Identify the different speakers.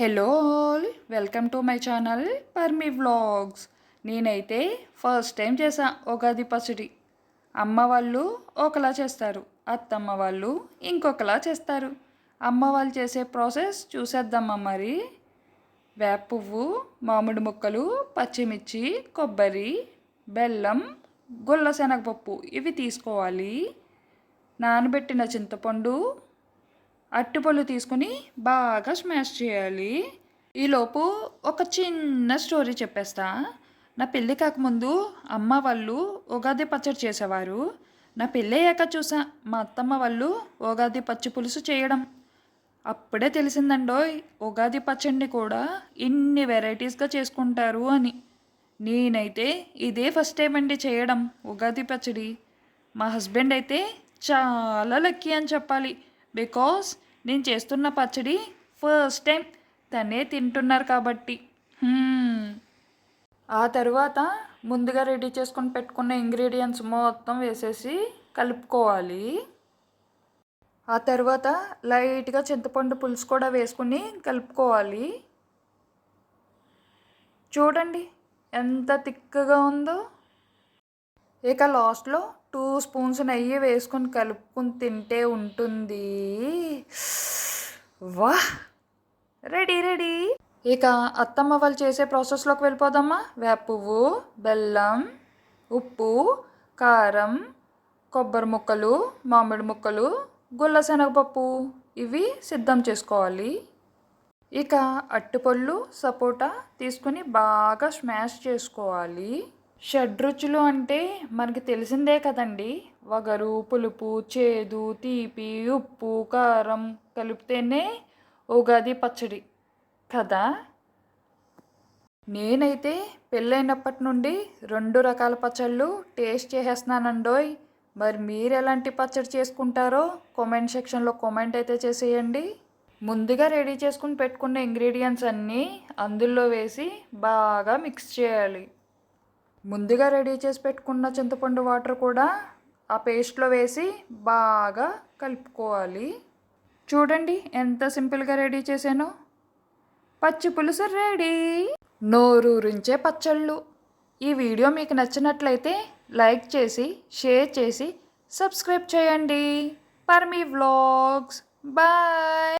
Speaker 1: Hello all welcome to my channel Parmi vlogs నేనైతే first time చేసా ఉగాది పచ్చడి. అమ్మ వాళ్ళు ఒకలా చేస్తారు అత్తమ్మ వాళ్ళు ఇంకొకలా చేస్తారు. అమ్మ వాళ్ళు చేసే ప్రాసెస్ చూసేద్దామా మరి? వేప పువ్వు మామిడి ముక్కలు పచ్చిమిర్చి కొబ్బరి బెల్లం గుల్ల శనగపప్పు ఇవి తీసుకోవాలి. నానబెట్టిన చింతపండు అట్టుపళ్ళు తీసుకుని బాగా స్మాష్ చేయాలి. ఈలోపు ఒక చిన్న స్టోరీ చెప్పేస్తా. నా పెళ్ళి కాకముందు అమ్మ వాళ్ళు ఉగాది పచ్చడి చేసేవారు. నా పెళ్ళి అయ్యాక చూసా మా అత్తమ్మ వాళ్ళు ఉగాది పచ్చి పులుసు చేయడం. అప్పుడే తెలిసిందండోయ్ ఉగాది పచ్చడిని కూడా ఇన్ని వెరైటీస్గా చేసుకుంటారు అని. నేనైతే ఇదే ఫస్ట్ టైం అండి చేయడం ఉగాది పచ్చడి. మా హస్బెండ్ అయితే చాలా లక్కీ అని చెప్పాలి. బికాస్ నేను చేస్తున్న పచ్చడి ఫస్ట్ టైం తనే తింటున్నారు కాబట్టి. Hmm. ఆ తర్వాత ముందుగా రెడీ చేసుకొని పెట్టుకున్న ఇంగ్రీడియంట్స్ మొత్తం వేసేసి కలుపుకోవాలి. ఆ తర్వాత లైట్గా చింతపండు పులుసు కూడా వేసుకుని కలుపుకోవాలి. చూడండి ఎంత తిక్కగా ఉందో. ఇక లాస్ట్లో టూ స్పూన్స్ నెయ్యి వేసుకొని కలుపుకొని తింటే ఉంటుంది. వా రెడీ రెడీ. ఇక అత్తమ్మ వాళ్ళు చేసే ప్రాసెస్లోకి వెళ్ళిపోదామా? వేప పువ్వు బెల్లం ఉప్పు కారం కొబ్బరి ముక్కలు మామిడి ముక్కలు గుల్ల శనగపప్పు ఇవి సిద్ధం చేసుకోవాలి. ఇక అట్టుపళ్ళు సపోటా తీసుకుని బాగా స్మాష్ చేసుకోవాలి. షడ్రుచులు అంటే మనకి తెలిసిందే కదండి. వగరు పులుపు చేదు తీపి ఉప్పు కారం కలిపితేనే ఉగాది పచ్చడి. కదా? నేనైతే పెళ్ళైనప్పటి నుండి రెండు రకాల పచ్చళ్ళు టేస్ట్ చేసేస్తున్నానండోయ్. మరి మీరు ఎలాంటి పచ్చడి చేసుకుంటారో కామెంట్ సెక్షన్లో కామెంట్ అయితే చేసేయండి. ముందుగా రెడీ చేసుకుని పెట్టుకున్న ఇంగ్రీడియంట్స్ అన్నీ అందులో వేసి బాగా మిక్స్ చేయాలి. ముందుగా రెడీ చేసి పెట్టుకున్న చింతపండు వాటర్ కూడా ఆ పేస్ట్లో వేసి బాగా కలుపుకోవాలి. చూడండి ఎంత సింపుల్గా రెడీ చేశానో. పచ్చి పులుసు రెడీ. నోరూరించే పచ్చళ్ళు. ఈ వీడియో మీకు నచ్చినట్లయితే లైక్ చేసి షేర్ చేసి సబ్స్క్రైబ్ చేయండి. పర్మీ వ్లాగ్స్. బాయ్.